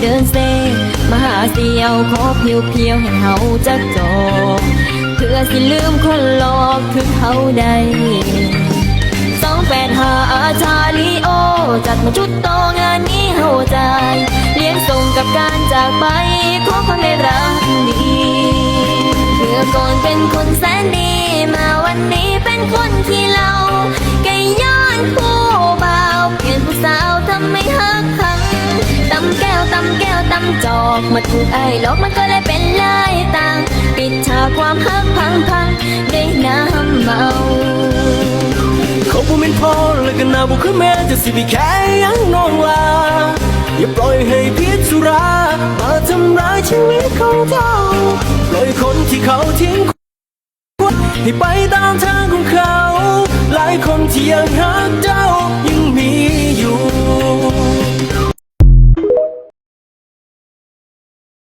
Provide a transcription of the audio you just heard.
เดินเซมาหาเสียวขอเพียวเพียวให้เฮาจักจอกเพื่อสิลืมคนหลอกคือเขาได้สองแปดหาอาชาลีโอ จัดมาชุดโตงานนี้เฮาใจาเลี้ยงส่งกับการจากไปขอคนได้รักดีเมื่อก่อนเป็นคนแสนดีมาวันนี้เป็นคนขี้เหล้า จอกมาถูกไอ้หลอกมันก็เลยเป็นลายต่าง ปิดฉากความฮักพังพังได้น้ำเมาเขาบ่เป็นพ่อและกันนาบ่คือแม่จะสิไปแค่ยังน้องลาอย่าปล่อยให้พิษสุรามาทำร้ายชีวิตของเจ้าปล่อยคนที่เขาทิ้งให้ไปตามทางของเขา หลายคนที่ยังหักเจ้า